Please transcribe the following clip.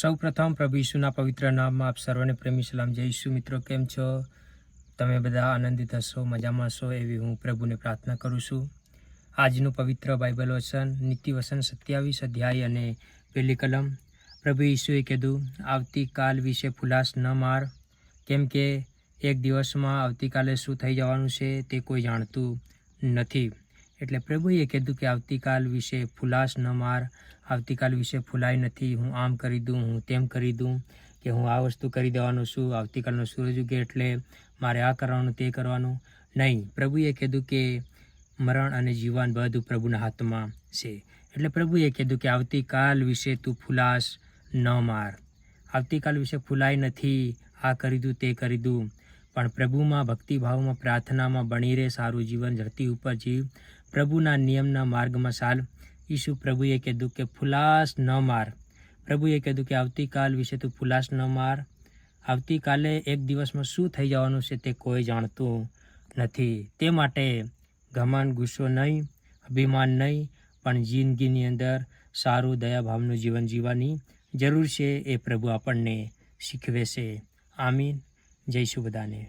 સૌ પ્રથમ પ્રભુ ઈસુના પવિત્ર નામમાં આપ સર્વને પ્રેમી સલામ. જય ઈસુ મિત્રો, કેમ છો? તમે બધા આનંદિત હશો, મજામાં હશો એવી હું પ્રભુને પ્રાર્થના કરું છું. આજનું પવિત્ર બાઇબલ વચન નીતિ વસન સત્યાવીસ અધ્યાય અને પહેલી કલમ. પ્રભુ ઈસુએ કીધું આવતીકાલ વિશે ફુલાસ ન માર. કેમ કે એક દિવસમાં આવતીકાલે શું થઈ જવાનું છે તે કોઈ જાણતું નથી. એટલે પ્રભુએ કીધું કે આવતીકાલ વિશે ફુલાશ ન માર, આવતીકાલ વિશે ફૂલાય નથી. હું આમ કરી દઉં, હું તેમ કરી દઉં કે હું આ વસ્તુ કરી દેવાનું છું. આવતીકાલનો સૂરજ ઉગે એટલે મારે આ કરવાનું, તે કરવાનું. નહીં, પ્રભુએ કીધું કે મરણ અને જીવન બધું પ્રભુના હાથમાં છે. એટલે પ્રભુએ કીધું કે આવતીકાલ વિશે તું ફુલાશ ન માર. આવતીકાલ વિશે ફૂલાય નથી, આ કરી દઉં, તે કરી દઉં. પણ પ્રભુમાં ભક્તિભાવમાં, પ્રાર્થનામાં બની રહે, સારું જીવન, ધરતી ઉપર જીવ. પ્રભુના નિયમના માર્ગમાં ચાલ. ઈસુ પ્રભુએ કીધું કે ફુલાસ ન માર. પ્રભુએ કીધું કે આવતીકાલ વિશે તું ફુલાસ ન માર. આવતીકાલે એક દિવસમાં શું થઈ જવાનું છે તે કોઈ જાણતું નથી. તે માટે ઘમાન ગુસ્સો નહીં, અભિમાન નહીં, પણ જિંદગીની અંદર સારું દયાભાવનું જીવન જીવવાની જરૂર છે એ પ્રભુ આપણને શીખવે છે. આમીન. જય બધાને.